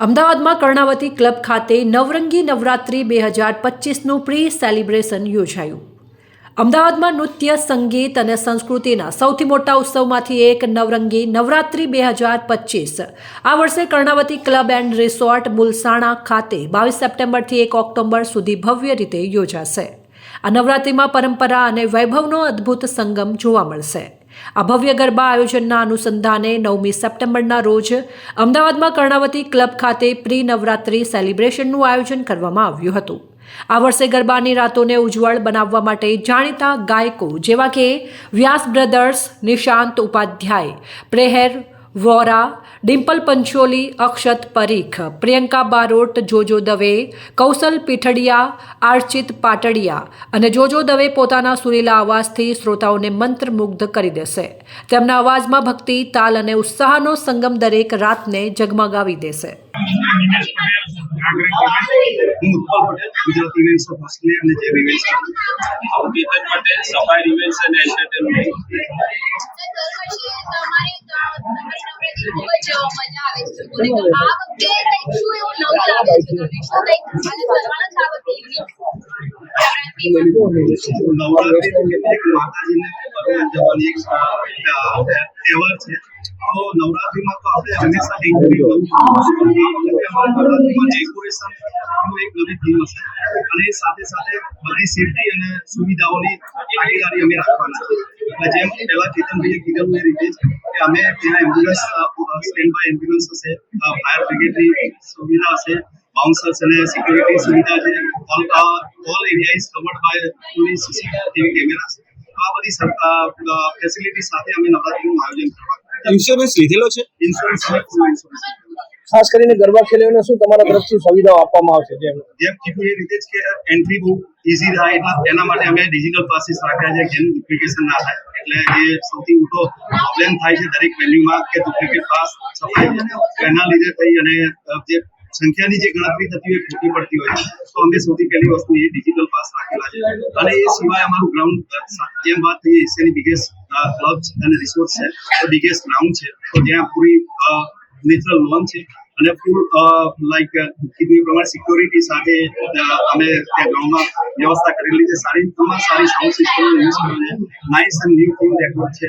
અમદાવાદમાં કર્ણાવતી ક્લબ ખાતે નવરંગી નવરાત્રિ બે હજાર પચીસનું પ્રી સેલિબ્રેશન યોજાયું. અમદાવાદમાં નૃત્ય, સંગીત અને સંસ્કૃતિના સૌથી મોટા ઉત્સવમાંથી એક નવરંગી નવરાત્રિ બે હજાર પચીસ. આ વર્ષે Karnavati club and resort Mulsana ખાતે બાવીસ સપ્ટેમ્બરથી એક ઓક્ટોબર સુધી ભવ્ય રીતે યોજાશે. આ નવરાત્રિમાં પરંપરા અને વૈભવનો અદ્ભુત સંગમ જોવા મળશે. આ ભવ્ય ગરબા આયોજનના અનુસંધાને નવમી સપ્ટેમ્બરના રોજ અમદાવાદમાં કર્ણાવતી ક્લબ ખાતે પ્રી નવરાત્રી સેલિબ્રેશનનું આયોજન કરવામાં આવ્યું હતું. આ વર્ષે ગરબાની રાતોને ઉજ્જવળ બનાવવા માટે જાણીતા ગાયકો જેવા કે વ્યાસ બ્રધર્સ, નિશાંત ઉપાધ્યાય, પ્રેહેર વોરા ડિમ્પલ પંચોલી અક્ષત પરીખ પ્રિયંકા બારોટ જોજો દવે કૌશલ પીઠડિયા આર્ચિત પાટડિયા અને જોજો દવે પોતાના સુરીલા અવાજથી શ્રોતાઓને મંત્રમુગ્ધ કરી દેશે. તેમના અવાજમાં ભક્તિ તાલ અને ઉત્સાહનો સંગમ દરેક રાતને જગમગાવી દેશે. અને પટેલ સફાઈ ઇવેન્ટ્સ અને સાથે સાથે બધી સેફટી અને સુવિધાઓની ભાગીદારી અમે રાખવાના છે જેમ પહેલા કેતનભાઈએ કીધેલું એ રીતે અમે ત્યાં એમ્બ્યુલન્સ સ્ટેન્ડ બાય એમ્બ્યુલન્સ હશે ફાયર બ્રિગેડની સુવિધા હશે બાઉન્સર્સ અને સિક્યુરિટી સુવિધા છે. All all area is covered by police CCTV cameras આ બધી ફેસિલિટી સાથે અમે નવરાત્રીનું આયોજન કરવા. ઇન્સ્યોરન્સ લીધેલો છે? ઇન્સ્યોરન્સ ઇન્સ્યોરન્સ ખાસ કરીને ગરબા ખેલાડીઓને શું તમારા તરફથી સુવિધાઓ આપવામાં આવશે? જેમ જેમ કીધું એ રીતે જ કે એન્ટ્રી બહુ ઇઝી થાય એટલે એના માટે અમે ડિજિટલ પાસીસ રાખ્યા છે જેનું ડુપ્લિકેશન ના થાય. એટલે જે સૌથી મોટો પ્રોબ્લેમ થાય છે દરેક વેન્યુમાં કે ડુપ્લિકેટ પાસ છપાય એના લીધે થઈ અને જે સંખ્યાની જે ગણતરી થતી હોય એ ખોટી પડતી હોય તો અમે સૌથી પહેલી વસ્તુ એ ડિજિટલ પાસ રાખેલા છે. અને એ સિવાય અમારું ગ્રાઉન્ડ જેમ વાત થઈ, એશિયાની બિગેસ્ટ ક્લબ અને રિસોર્ટ છે તો બિગેસ્ટ ગ્રાઉન્ડ છે. તો ત્યાં પૂરી નેચરલ લોન છે. અને ફૂલ લાઈક કીધું પ્રમાણે સિક્યોરિટી સાથે અમે ત્યાં ગ્રાઉન્ડમાં વ્યવસ્થા કરેલી છે. સારી તમામ સારી સાઉન્ડ સિસ્ટમ યુઝ કર્યો છે nice and new theme record છે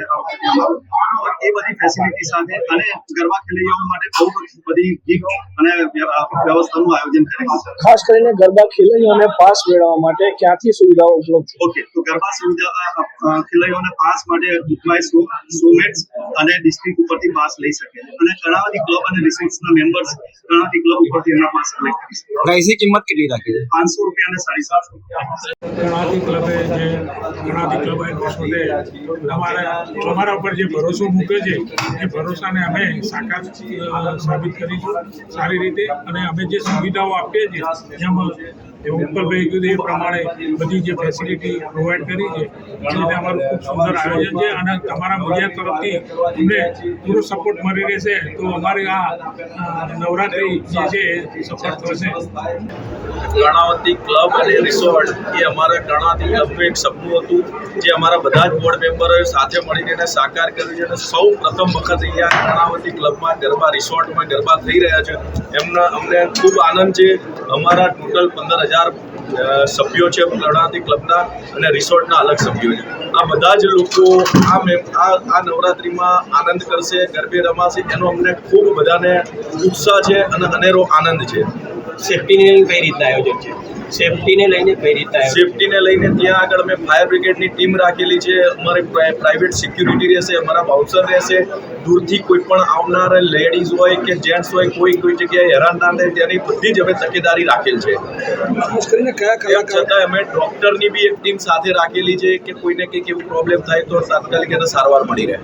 એ બધી ફેસિલિટી સાથે અને ગરબા ખેલૈયાઓ માટે બહુ બધી ગિફ્ટ અને વ્યવસ્થાનું આયોજન કરેલું છે. ખાસ કરીને ગરબા ખેલૈયાઓને પાસ મેળવવા માટે ક્યાંથી સુવિધાઓ ઉપલબ્ધ છે? ઓકે તો ગરબા સુવિધા ખેલૈયાઓને પાસ માટે બુકમાય સો સોમેટ્સ અને ડિસ્ટ્રિક્ટ ઉપરથી પાસ લઈ શકે છે. અને કર્ણાવતી ક્લબ અને રિસોર્ટ્સના મેમ્બર્સ કર્ણાવતી ક્લબ ઉપરથી એમના પાસ કલેક્ટ કરી શકે પ્રાઇસની કિંમત કેટલી રાખી છે? પાંચસો રૂપિયા અને સાડી સાતસો. ગણાતી ક્લબે જે ગણાતી ક્લબ એન્ડ અમારા અમારા ઉપર જે ભરોસો મૂકે છે એ ભરોસાને અમે સાકાર સાબિત કરીશું. સારી રીતે અને અમે જે સુવિધાઓ આપીએ છીએ જેમાં જે ઉપરભાઈ કીધું એ પ્રમાણે બધી જે ફેસિલિટી પ્રોવાઈડ કરી છે, એ રીતે અમારું ખૂબ સુંદર આયોજન છે અને તમારા મીડિયા તરફથી અમને પૂરો સપોર્ટ મળી રહેશે તો અમારી આ નવરાત્રી જે છે, એ સફળ થશે. કર્ણાવતી ક્લબ અને રિસોર્ટ એ અમારા કર્ણાવતી ક્લબનું એક સપનું હતું, જે અમારા બધા જ બોર્ડ મેમ્બરોએ સાથે મળીને એને સાકાર કર્યું છે અને સૌ પ્રથમ વખત અહીંયા કર્ણાવતી ક્લબમાં ગરબા, રિસોર્ટમાં ગરબા થઈ રહ્યા છે. એમના અમને ખૂબ આનંદ છે. અમારા ટોટલ પંદર હજાર સભ્યો છે કર્ણાવતી ક્લબના અને રિસોર્ટના અલગ સભ્યો છે. આ બધા જ લોકો આ મેં, આ આ નવરાત્રિમાં આનંદ કરશે, ગરબે રમાશે, એનો અમને ખૂબ બધાને ઉત્સાહ છે અને અનેરો આનંદ છે. સેફ્ટીની કઈ રીતના આયોજન છે? સેફટીને લઈને કઈ રીતના સેફટીને લઈને ત્યાં આગળ અમે ફાયર બ્રિગેડની ટીમ રાખેલી છે. અમારે પ્રાઇવેટ સિક્યુરિટી રહેશે અમારા બાઉન્સર રહેશે. દૂરથી કોઈ પણ આવનાર લેડીઝ હોય કે જેન્ટ્સ હોય કોઈ કોઈ જગ્યાએ હેરાન ના થાય તેની બધી જ અમે તકેદારી રાખેલ છે. ખાસ કરીને કયા એમ કલાકાર? છતાં અમે ડોક્ટરની બી એક ટીમ સાથે રાખેલી છે કે કોઈને કંઈક એવું પ્રોબ્લેમ થાય તો તાત્કાલિક એને સારવાર મળી રહે.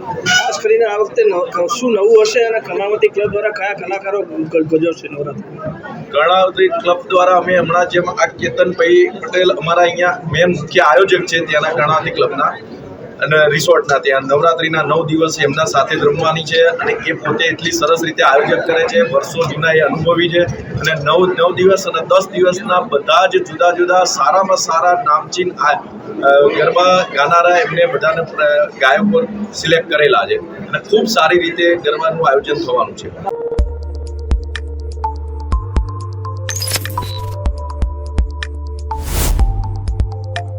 કરીને આ વખતે શું નવું હશે અને કર્ણાવતી ક્લબ દ્વારા કયા કલાકારો ગજવશે નવરાત્રી? કર્ણાવતી ક્લબ દ્વારા અમે હમણાં જેમ આ કેતનભાઈ પટેલ અમારા અહીંયા મેન મુખ્ય આયોજક છે ત્યાંના કર્ણાવતી ક્લબના. અને રિસોર્ટના ત્યાં. નવરાત્રિના નવ દિવસ એમના સાથે રમવાની છે અને એ પોતે એટલી સરસ રીતે આયોજન કરે છે. વર્ષો જૂના એ અનુભવી છે અને નવ નવ દિવસ અને દસ દિવસના બધા જ જુદા જુદા સારામાં સારા નામચીન ગરબા ગાનારા એમને બધાને ગાયકો સિલેક્ટ કરેલા છે. અને ખૂબ સારી રીતે ગરબાનું આયોજન થવાનું છે.